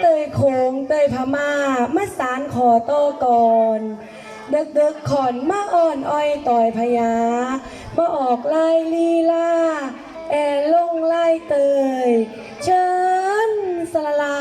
เตยโขงเตยพม่ามาสารขอโตอก่อนเดึกดึกๆขอนมาอ่อนอ้อยต่อยพยามาออกไล่ลีลาแอลงไล่เตย เชิญสลาลา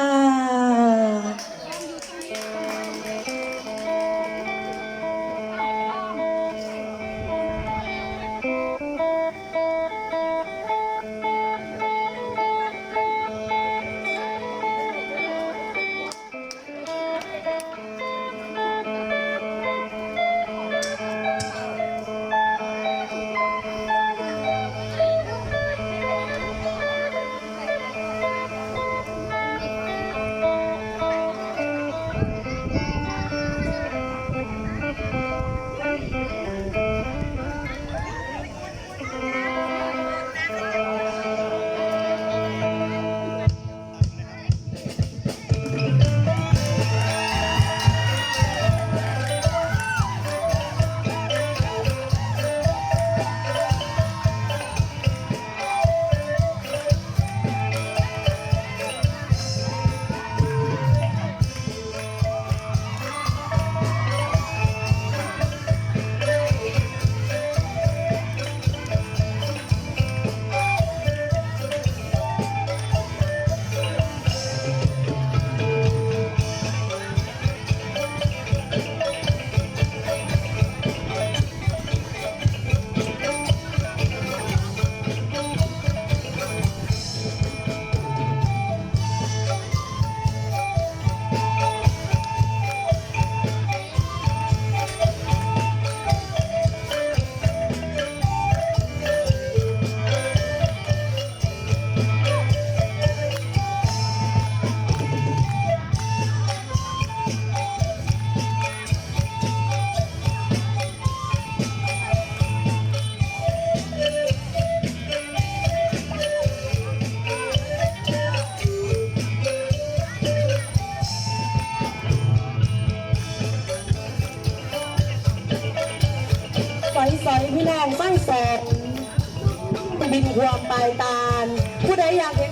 วามปลายตาลผู้ใดอยากเห็น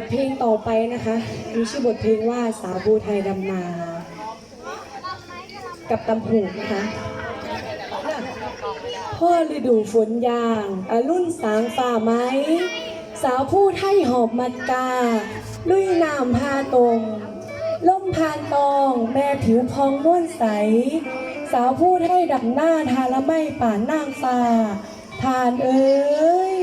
ทเพลงต่อไปนะคะ มีชื่อบทเพลงว่าสาวบูไทยดำนา กับตำหูกนะคะพ่อฤดูฝนยาง อรุ่นสางฝ่าไหมสาวผู้ไทยหอบมัดกา ลุยน้ำพาตรงล่มพานตอง แม่ผิวพองนวลใส สาวผู้ไทยดับหน้าทาละไม่ป่านนางฟ้าทานเอ้ย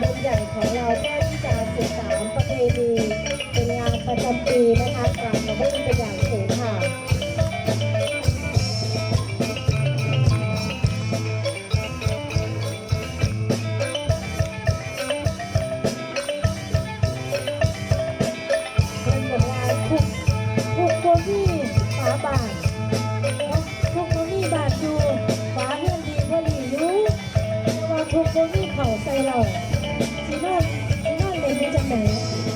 างานบุญใหญ่ของเราเพื่อที่จะสืบสานประเพณีเป็นงานประจำปีนะคะกราบขอบพระคุณเป็นอย่างสูงค่ะเป็นเหมือนงานทุกทุกคนที่ฝาบานทุ แ